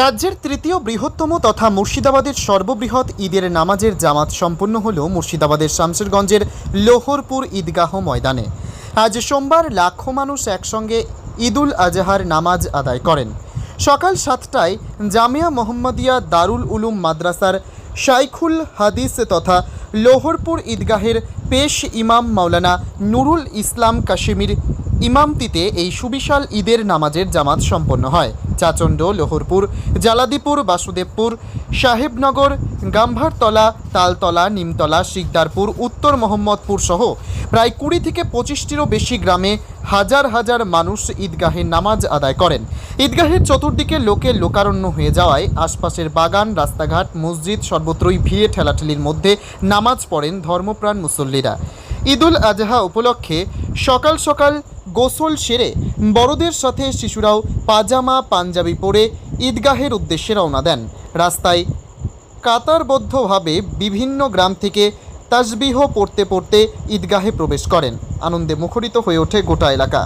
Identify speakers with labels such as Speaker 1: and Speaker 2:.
Speaker 1: রাজ্যের তৃতীয় বৃহত্তম তথা মুর্শিদাবাদের সর্ববৃহৎ ঈদের নামাজের জামাত সম্পন্ন হল মুর্শিদাবাদের শামসেরগঞ্জের লোহরপুর ঈদগাহ ময়দানে। আজ সোমবার লাখো মানুষ একসঙ্গে ঈদুল আজহার নামাজ আদায় করেন। সকাল সাতটায় জামিয়া মোহাম্মদিয়া দারুল উলুম মাদ্রাসার শাইখুল হাদিস তথা লোহরপুর ঈদগাহের পেশ ইমাম মাওলানা নুরুল ইসলাম কাশিমির ইমামতিতে এই সুবিশাল ঈদের নামাজের জামাত সম্পন্ন হয়। চাচণ্ড, লোহরপুর, জালাদিপুর, বাসুদেবপুর, সাহেবনগর, গাম্ভারতলা, তালতলা, নিমতলা, শিকদারপুর, উত্তর মোহাম্মদপুর সহ প্রায় কুড়ি থেকে পঁচিশটিরও বেশি গ্রামে হাজার হাজার মানুষ ঈদগাহে নামাজ আদায় করেন। ঈদগাহের চতুর্দিকে লোকে লোকারণ্য হয়ে যাওয়ায় আশপাশের বাগান, রাস্তাঘাট, মসজিদ সর্বত্রই ভিড়ে ঠেলাঠেলির মধ্যে নামাজ পড়েন ধর্মপ্রাণ মুসল্লিরা। ঈদুল আজহা উপলক্ষে সকাল সকাল গোসল সেরে বড়দের সাথে শিশুরাও পাজামা, পাঞ্জাবি পরে ঈদগাহের উদ্দেশ্যে রওনা দেন। রাস্তায় কাতারবদ্ধভাবে বিভিন্ন গ্রাম থেকে তাজবিহ পড়তে পড়তে ঈদগাহে প্রবেশ করেন। আনন্দে মুখরিত হয়ে ওঠে গোটা এলাকা।